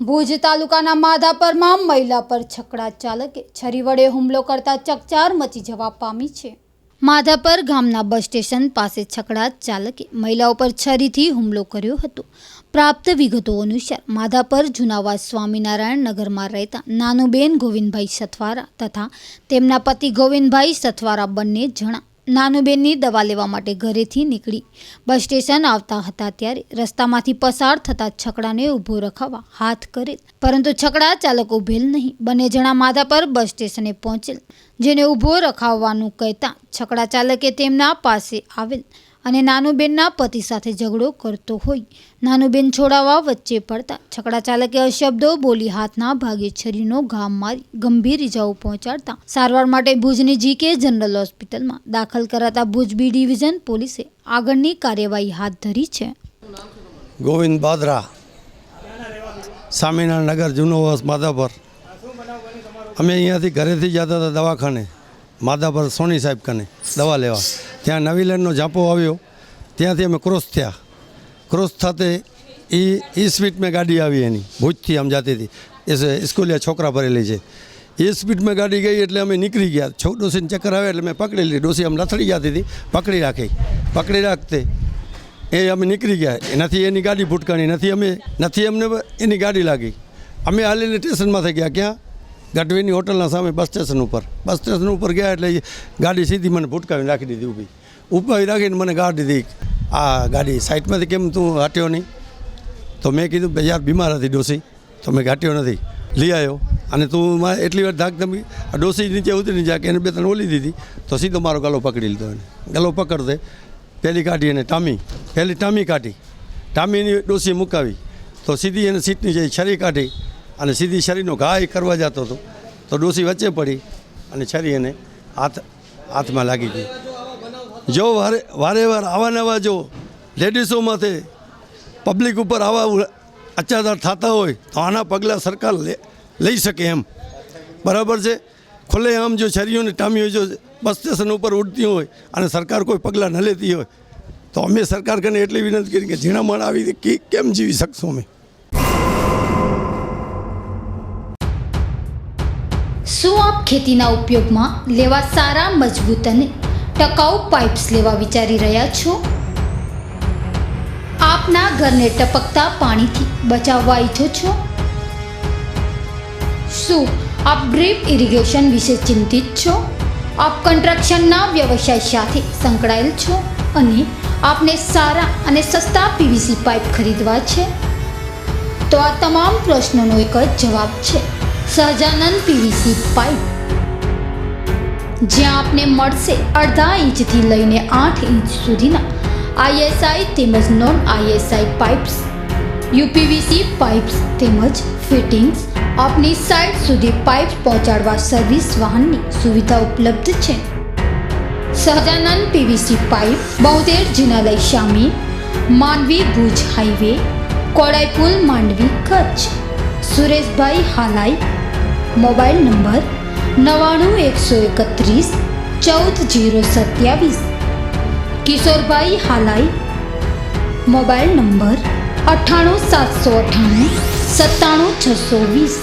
ભુજ તાલુકાના માધાપરમાં મહિલા પર છકડા ચાલકે છરી વડે હુમલો કરતા ચકચાર મચી જવા પામી છે. માધાપર ગામના બસ સ્ટેશન પાસે છકડા ચાલકે મહિલા ઉપર છરીથી હુમલો કર્યો હતો. પ્રાપ્ત વિગતો અનુસાર માધાપર જુનાવાસ સ્વામિનારાયણ નગરમાં રહેતા નાનુબેન ગોવિંદભાઈ સથવારા તથા તેમના પતિ ગોવિંદભાઈ સથવારા બંને જણા નાનુબેનની દવા લેવા માટે ઘરેથી નીકળી. બસ સ્ટેશન આવતા હતા ત્યારે રસ્તામાંથી પસાર થતા છકડાને ઊભો રખાવવા હાથ કરેલ. પરંતુ છકડા ચાલક ઉભેલ નહીં. બંને જણા માથા પર બસ સ્ટેશને પહોંચેલ. જેને ઊભો રખાવવાનું કહેતા છકડા ચાલકે તેમના પાસે આવેલ. અને નાનુબેનના પતિ સાથે ઝઘડો કરતો હોય. નાનુબેન છોડાવવા વચ્ચે પડતા છકડા ચાલકે અશબ્દો બોલી હાથના ભાગે છરીનો ઘા મારી ગંભીર ઇજાઓ પહોંચાડતા સારવાર માટે ભુજની જીકે જનરલ હોસ્પિટલમાં દાખલ કરાતા ભુજ બી ડિવિઝન પોલીસે આગળની કાર્યવાહી હાથ ધરી છે. ગોવિંદ બાદરા સ્વામિનારાયણ નગર જૂનો વસ માધાપર. અમે અહીંયાથી ઘરેથી જતા હતા દવાખાને. માધાપર સોની સાહેબ કને દવા લેવા. ત્યાં નવીલેન્ડનો ઝાંપો આવ્યો. ત્યાંથી અમે ક્રોસ થયા. ક્રોસ થતે એ એ સ્પીડમાં ગાડી આવી એની, ભુજથી આમ જતી હતી એ સ્કૂલિયા છોકરા ભરેલી છે. એ સ્પીડમાં ગાડી ગઈ એટલે અમે નીકળી ગયા. છો ડોસીને ચક્કર આવે એટલે મેં પકડી લીધી. ડોસી આમ લથડી જતી હતી. પકડી રાખી. પકડી રાખતે એ અમે નીકળી ગયા. નથી એની ગાડી ભૂટકાણી. નથી અમે, નથી અમને એની ગાડી લાગી. અમે હાલીને સ્ટેશનમાં થઈ ગયા. ક્યાં? ગઢવીની હોટલના સામે બસ સ્ટેશન ઉપર. બસ સ્ટેશન ઉપર ગયા એટલે ગાડી સીધી મને ભૂટકાવીને રાખી દીધી ઊભી. ઉપાવી રાખીને મને ગાડી દીધી આ ગાડી સાઈડમાંથી કેમ તું હાટ્યો નહીં? તો મેં કીધું, ભાઈ યાર, બીમાર હતી ડોસી. તો મેં ઘાટ્યો નથી. લઈ આવ્યો અને તું મારે એટલી વાર ધાક ધમી, આ ડોસી નીચે ઉતરી જા કે એને બે ત્રણ ઓલી દીધી. તો સીધો મારો ગલો પકડી લીધો એને. ગલો પકડતે પહેલી કાઢી એને ટામી. પહેલી ટામી કાઢી. ટામીની ડોસી મુકાવી. તો સીધી એને સીટની જઈ છરી કાઢી. અને સીધી શરીરનો ઘાય કરવા જતો હતો. તો ડોસી વચ્ચે પડી અને છરી એને હાથ હાથમાં લાગી ગઈ. જો વારે વારે વાર આવા નવા જો લેડીઝોમાંથી પબ્લિક ઉપર આવા અત્યાચાર થતા હોય તો આના પગલાં સરકાર લઈ શકે એમ. બરાબર છે? ખુલ્લે આમ જો છરીઓની ટામીઓ જો બસ સ્ટેશન ઉપર ઉડતી હોય અને સરકાર કોઈ પગલાં ન લેતી હોય, તો અમે સરકાર કરીને એટલી વિનંતી કરી કે ઝીણા માણ આવી કેમ જીવી શકશું અમે? શું આપ ખેતીના ઉપયોગમાં લેવા સારા મજબૂત અને ટકાઉ પાઇપ્સ લેવા વિચારી રહ્યા છો? આપના ઘરને ટપકતા પાણીથી બચાવવા ઈચ્છો છો? શું આપ ડ્રીપ ઇરિગેશન વિશે ચિંતિત છો? આપ કન્સ્ટ્રક્શનના વ્યવસાય સાથે સંકળાયેલ છો અને આપને સારા અને સસ્તા પીવીસી પાઇપ ખરીદવા છે? તો આ તમામ પ્રશ્નોનો એક જ જવાબ છે. સહજાનંદ પીવીસી પાઇપ જ્યાં આપને મળશે અડધા ઇંચથી લઈને આઠ ઇંચ સુધીના આઈએસઆઈ તેમજ non ISI pipes UPVC pipes તેમજ ફિટિંગ્સ આપની સાઇટ સુધી પાઇપ પહોંચાડવા સર્વિસ વાહનની સુવિધા ઉપલબ્ધ છે. સહજાનંદ પીવીસી પાઇપ બોતેર જિનાલય Shami Mandvi Bhuj highway Kodaipul Mandvi Kutch, Sureshbhai Halai mobile number નવ્વાણું એકસો એકત્રીસ ચૌદ જીરો સત્યાવીસ. કિશોરભાઈ હાલાઈ, મોબાઈલ નંબર અઠ્ઠાણું સાતસો અઠ્ઠાણું, સત્તાણું છસો વીસ.